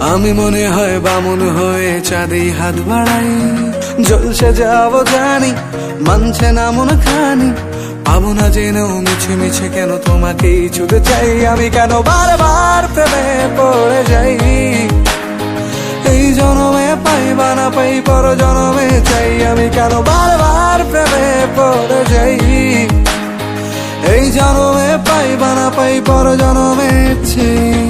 আমি মনে হয় বামন হয়ে চাঁদে হাত বাড়াই। জলসে যাব জানি মানছে না মন খানি পাবো না যেন মিছে মিছে কেন তোমাকেই ছুতে চাই। আমি কেন বারবার প্রেমে পড়ে যাই? এই জনমে পাই বা না পাই পর জনমে চাই। আমি কেন বারবার প্রেমে পড়ে যাই? এই জনমে পাই বা না পাই পর জনমে চাই।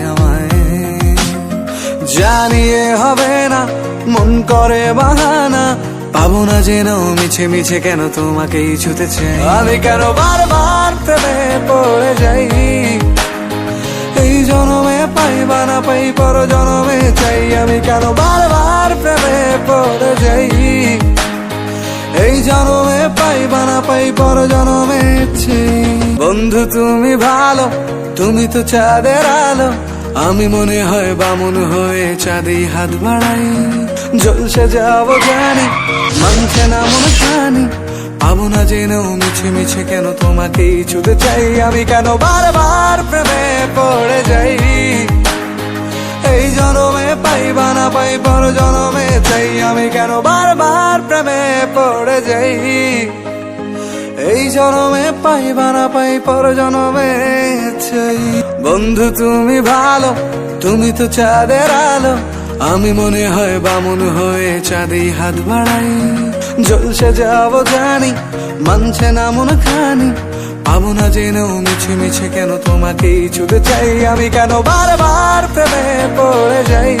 জানিয়ে হবে না, মন করে বাহানা। পাবো না যেন মিছে মিছে কেন তোমাকেই চাই আমি কেন বারবার প্রেমে পড়ে যাই? এই জনমে পাই বা না পাই পর জনমে চাই। আমি কেন বারবার প্রেমে পড়ে যাই? এই জনমে পাই বা না পাই পর জনমে বন্ধু, তুমি ভালো, তুমি তো চাঁদের আলো। আমি মনে হয় বামন হয়ে চাঁদে হাত বাড়াই। জলসে যাব জানি, মানছে না মনে জানি পাবো না জেনেও মিছে মিছে কেন তোমাকেই ছুতে চাই। আমি কেন বারবার প্রেমে পড়ে যাই? এই জনমে পাই বা না পাই পর জনমে চাই। আমি কেন বারবার প্রেমে পড়ে যাই? এই জনমে পাই না পাই পর জনমে চাই বন্ধু, তুমি ভালো, তুমি তো চাঁদের আলো। আমি মনে হয় বামন হয়ে চাঁদে হাত বাড়াই। জলসে যাব জানি, মানছে না মন খানি। পাবো না জেনেও মিছে মিছে কেন তোমাকেই ছুতে চাই। আমি কেন বারবার প্রেমে পড়ে যাই?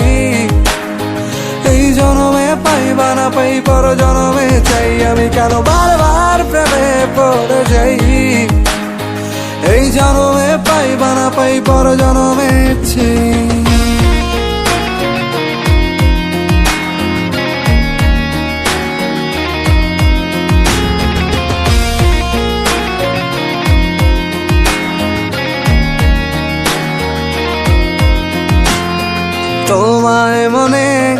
এই জনমে পাই বা না পাই পর জনমে চাই। আমি কেন বারবার প্রেমে পড়ে যাই। এই জনমে পাই বা না পাই পর জনমে তোমায় মনে